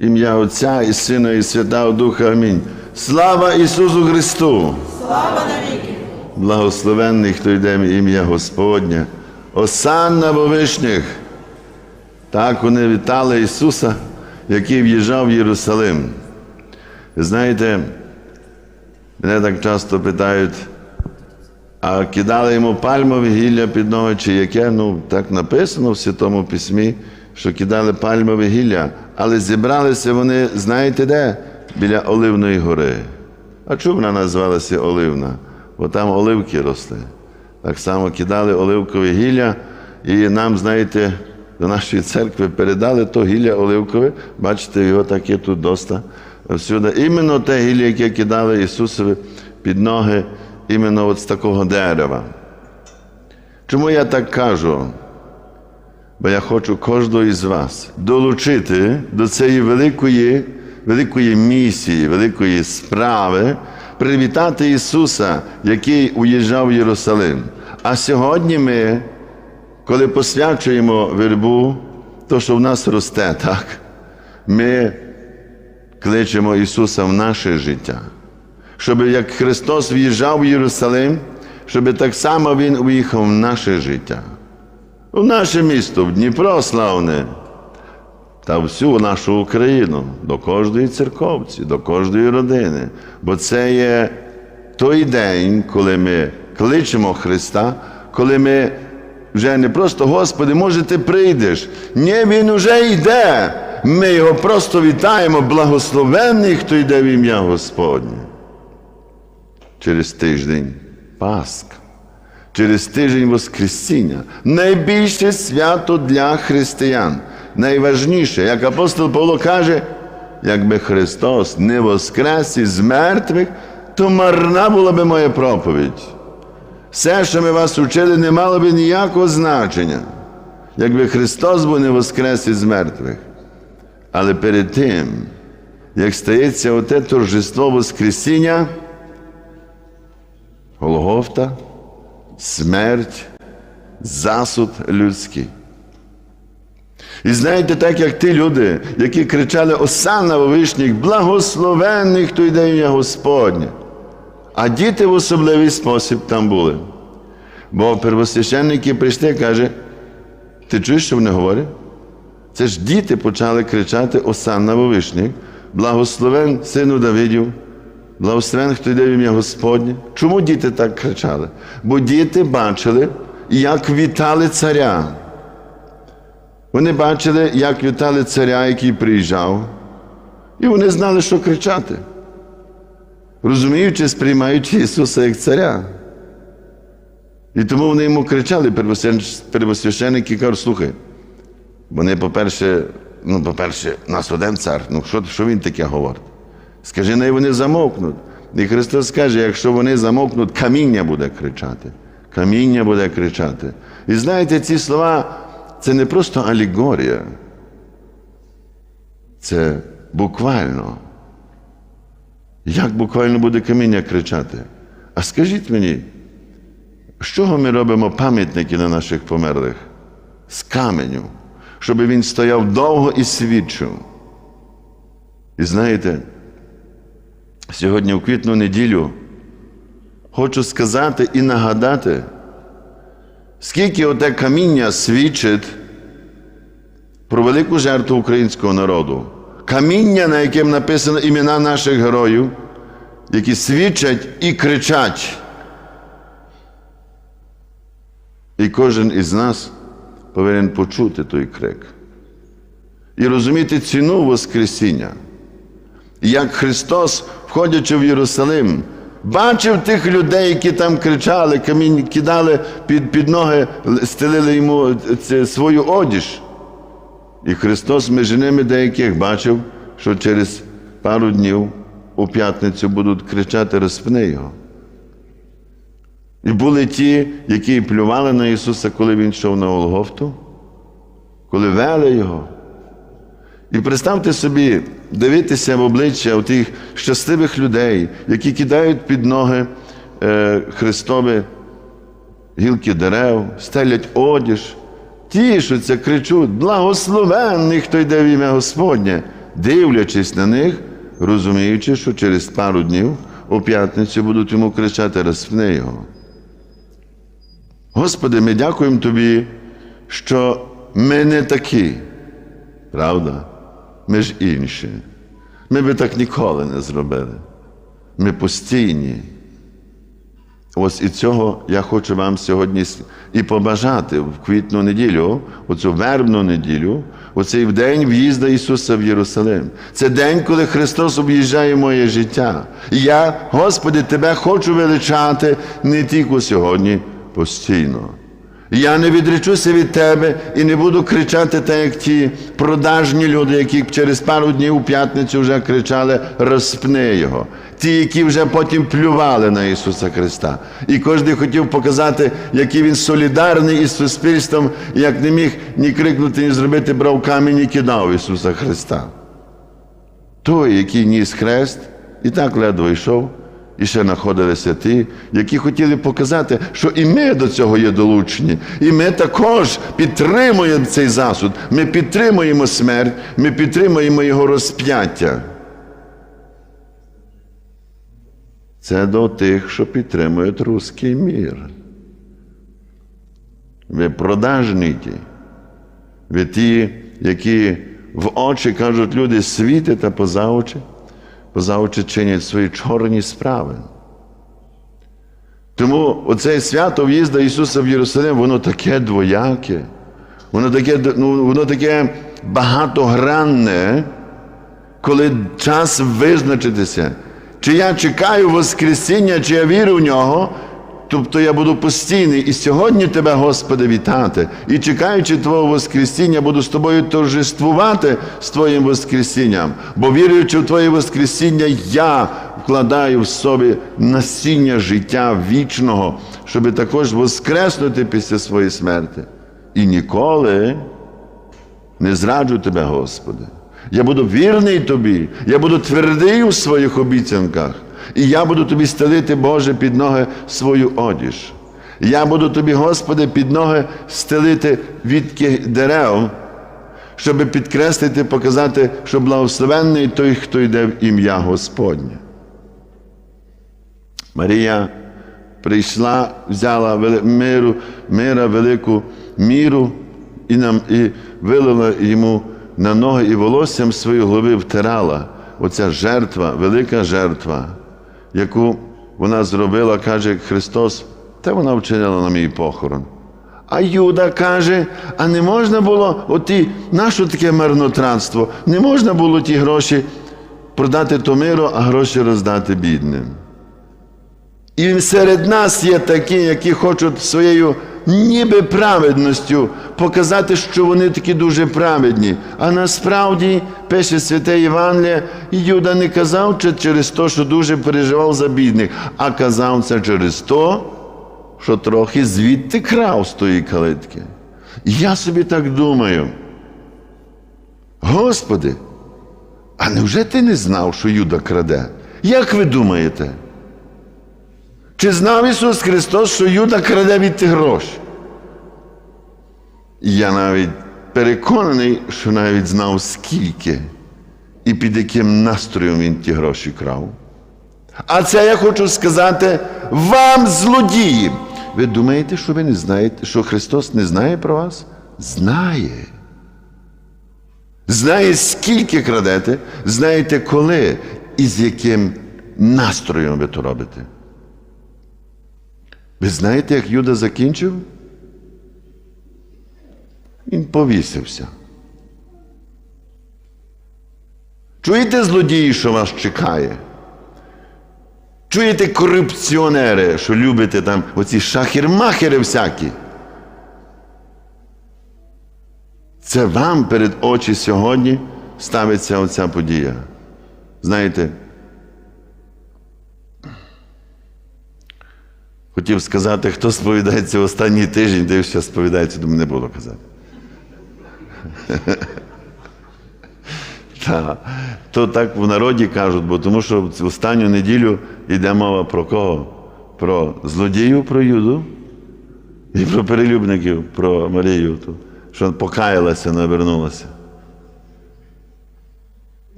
Ім'я Отця і Сина, і Святого Духа. Амінь. Слава Ісусу Христу! Слава навіки! Благословенний, хто йде в ім'я Господнє. Осанна во вишніх. Так вони вітали Ісуса, який в'їжджав в Єрусалим. Ви знаєте, мене так часто питають, а кидали йому пальмові гілля під ноги, чи яке? Ну, так написано в Святому Письмі, що кидали пальмові гілля, але зібралися вони, знаєте де? Біля Оливної гори. А чому вона називалася Оливна? Бо там оливки росли. Так само кидали оливкові гілля, і нам, знаєте, до нашої церкви передали то гілля оливкове. Бачите, його так є тут доста всюди. Іменно те гілля, яке кидали Ісусові під ноги, іменно от з такого дерева. Чому я так кажу? Бо я хочу кожного із вас долучити до цієї великої, великої місії, великої справи, привітати Ісуса, який уїжджав в Єрусалим. А сьогодні ми, коли посвячуємо вербу, то, що в нас росте, так, ми кличемо Ісуса в наше життя. Щоб як Христос в'їжджав в Єрусалим, щоб так само Він уїхав в наше життя. В наше місто, в Дніпро славне, та всю нашу Україну, до кожної церковці, до кожної родини. Бо це є той день, коли ми кличемо Христа, коли ми вже не просто Господи, може, ти прийдеш. Ні, Він уже йде. Ми його просто вітаємо, благословенний, хто йде в ім'я Господнє. Через тиждень Пасха через тиждень Воскресіння. Найбільше свято для християн. Найважніше, як апостол Павло каже, якби Христос не воскрес із мертвих, то марна була би моя проповідь. Все, що ми вас учили, не мало би ніякого значення, якби Христос був не воскрес із мертвих. Але перед тим, як стається оте торжество Воскресіння, Голгофта, смерть, засуд людський. І знаєте, так як ті люди, які кричали Осанна вишніх, благословенний, хто йде ім'я Господнє. А діти в особливий спосіб там були. Бо первосвященники прийшли каже, ти чуєш, що вони говорять? Це ж діти почали кричати Осанна вишніх, благословен сину Давидів. Благословен, хто йде в ім'я Господнє. Чому діти так кричали? Бо діти бачили, як вітали царя. Вони бачили, як вітали царя, який приїжджав, і вони знали, що кричати, розуміючи, сприймаючи Ісуса як царя. І тому вони йому кричали, первосвященники кажуть, слухай, вони, по-перше, ну, по-перше, нас один цар, ну що, що він таке говорить? Скажи, най вони замовкнуть. І Христос каже, якщо вони замовкнуть, каміння буде кричати. Каміння буде кричати. І знаєте, ці слова це не просто алегорія. Це буквально. Як буквально буде каміння кричати? А скажіть мені, з чого ми робимо пам'ятники на наших померлих? З каменю, щоб він стояв довго і свідчив. І знаєте, Сьогодні, в квітну неділю, хочу сказати і нагадати, скільки оте каміння свідчить про велику жертву українського народу. Каміння, на яким написано імена наших героїв, які свідчать і кричать. І кожен із нас повинен почути той крик і розуміти ціну Воскресіння. Як Христос, входячи в Єрусалим, бачив тих людей, які там кричали, камінь кидали під під ноги, стелили йому свою одіж. І Христос між ними деяких бачив, що через пару днів у п'ятницю будуть кричати розпни його. І були ті, які плювали на Ісуса, коли Він йшов на Голгофту, коли вели Його. І представте собі, дивитися в обличчя тих щасливих людей, які кидають під ноги е, Христові гілки дерев, стелять одіж, тішуться, кричуть, благословенний, хто йде в ім'я Господнє. дивлячись на них, розуміючи, що через пару днів у п'ятницю будуть йому кричати розпни його. Господи, ми дякуємо Тобі, що ми не такі. Правда? Ми ж інші. Ми би так ніколи не зробили. Ми постійні. Ось і цього я хочу вам сьогодні і побажати в квітну неділю, оцю вербну неділю, оцей день в'їзда Ісуса в Єрусалим. Це день, коли Христос об'їжджає моє життя. І я, Господи, Тебе хочу величати не тільки сьогодні, постійно. Я не відречуся від тебе і не буду кричати так, як ті продажні люди, які через пару днів у п'ятницю вже кричали розпни його. Ті, які вже потім плювали на Ісуса Христа. І кожен хотів показати, який він солідарний із суспільством, як не міг ні крикнути, ні зробити, брав камінь і кидав Ісуса Христа. Той, який ніс хрест, і так ледве йшов, і ще знаходилися ті, які хотіли показати, що і ми до цього є долучені, і ми також підтримуємо цей засуд, ми підтримуємо смерть, ми підтримуємо його розп'яття. Це до тих, що підтримують руський мір. Ви продажні. Ви ті, які в очі кажуть люди світи та поза очі, поза очі чинять свої чорні справи. Тому оце свято в'їзда Ісуса в Єрусалим, воно таке двояке, воно таке, ну, воно таке багатогранне, коли час визначитися, чи я чекаю Воскресіння, чи я вірю в нього, тобто я буду постійний і сьогодні тебе, Господи, вітати. І чекаючи Твого Воскресіння, буду з тобою торжествувати з Твоїм Воскресінням. Бо віруючи в Твоє Воскресіння, я вкладаю в собі насіння життя вічного, щоб також воскреснути після своєї смерті. І ніколи не зраджу тебе, Господи. Я буду вірний тобі, я буду твердий у своїх обіцянках, і я буду тобі стелити, Боже, під ноги свою одіж. Я буду тобі, Господи, під ноги стелити відки дерев, щоб підкреслити, показати, що благословенний той, хто йде в ім'я Господнє. Марія прийшла, взяла миру, мира, велику міру і, нам, і вилила йому на ноги і волоссям свої голови втирала. Оця жертва, велика жертва, яку вона зробила, каже Христос, та вона вчинила на мій похорон. А Юда каже, а не можна було оті, наше таке марнотратство, не можна було ті гроші продати то миру, а гроші роздати бідним. І серед нас є такі, які хочуть своєю ніби праведністю показати, що вони такі дуже праведні. А насправді, пише святе Євангеліє, Юда не казав це через те, що дуже переживав за бідних, а казав це через те, що трохи звідти крав з тої калитки. Я собі так думаю. Господи, а невже ти не знав, що Юда краде? Як ви думаєте? Чи знав Ісус Христос, що Юда краде від тих грошей? Я навіть переконаний, що навіть знав скільки і під яким настроєм він ті гроші крав. А це я хочу сказати вам, злодії. Ви думаєте, що ви не знаєте, що Христос не знає про вас? Знає. Знає, скільки крадете, знаєте коли і з яким настроєм ви то робите. Ви знаєте, як Юда закінчив? Він повісився. Чуєте злодії, що вас чекає? Чуєте корупціонери, що любите там оці шахермахери всякі? Це вам перед очі сьогодні ставиться оця подія. Знаєте, хотів сказати, хто сповідається останній тиждень, дивився, сповідається, думаю, не буду казати. Та, то так в народі кажуть, бо тому що в останню неділю йде мова про кого? Про злодіїв, про Юду і про перелюбників, про Марію, що покаялася, навернулася.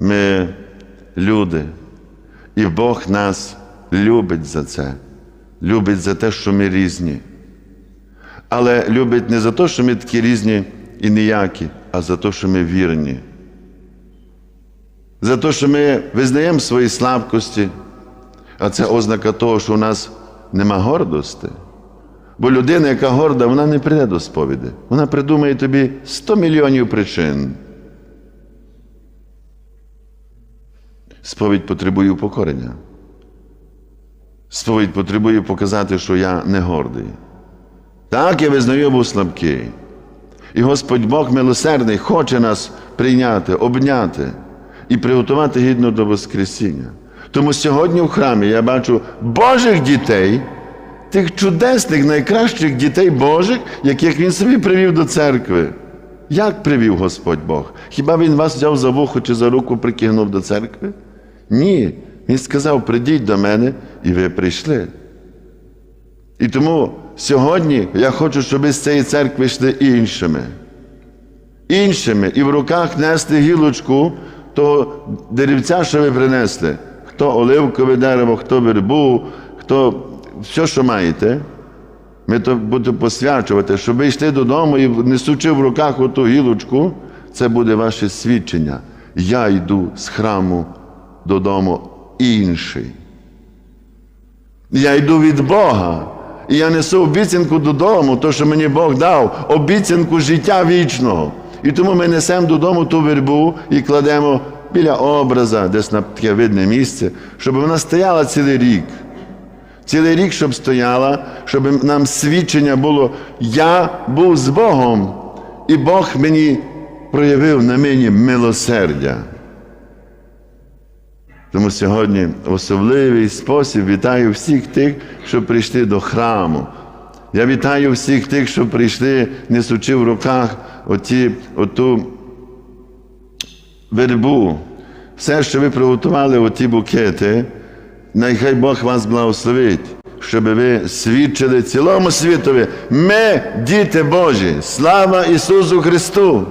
ми люди. І Бог нас любить за це, любить за те, що ми різні. Але любить не за те, що ми такі різні і ніякі, а за те, що ми вірні. За те, що ми визнаємо свої слабкості, а це ознака того, що у нас нема гордості. Бо людина, яка горда, вона не прийде до сповіді. Вона придумає тобі 100 мільйонів причин. Сповідь потребує упокорення. Сповідь потребує показати, що я не гордий. Так, я визнаю, був слабкий. І Господь Бог милосердний хоче нас прийняти, обняти і приготувати гідно до Воскресіння. Тому сьогодні в храмі я бачу Божих дітей, тих чудесних, найкращих дітей Божих, яких Він собі привів до церкви. Як привів Господь Бог? Хіба Він вас взяв за вухо чи за руку прикигнув до церкви? Ні. Він сказав: прийдіть до мене, і ви прийшли. І тому сьогодні я хочу, щоб ви з цієї церкви йшли іншими. Іншими. І в руках несли гілочку того деревця, що ви принесли. Хто оливкове дерево, хто вербу, хто все, що маєте. Ми то будемо посвячувати, щоб ви йшли додому і несучи в руках оту гілочку, це буде ваше свідчення. Я йду з храму додому інший. Я йду від Бога. І я несу обіцянку додому, то, що мені Бог дав, обіцянку життя вічного. І тому ми несемо додому ту вербу і кладемо біля образа, десь на таке видне місце, щоб вона стояла цілий рік. Цілий рік, щоб стояла, щоб нам свідчення було, я був з Богом, і Бог мені проявив на мені милосердя. Тому сьогодні в особливий спосіб вітаю всіх тих, що прийшли до храму. Я вітаю всіх тих, що прийшли, несучи в руках оті, оту вербу. Все, що ви приготували, оті букети, нехай Бог вас благословить, щоб ви свідчили цілому світові. Ми діти Божі. Слава Ісусу Христу!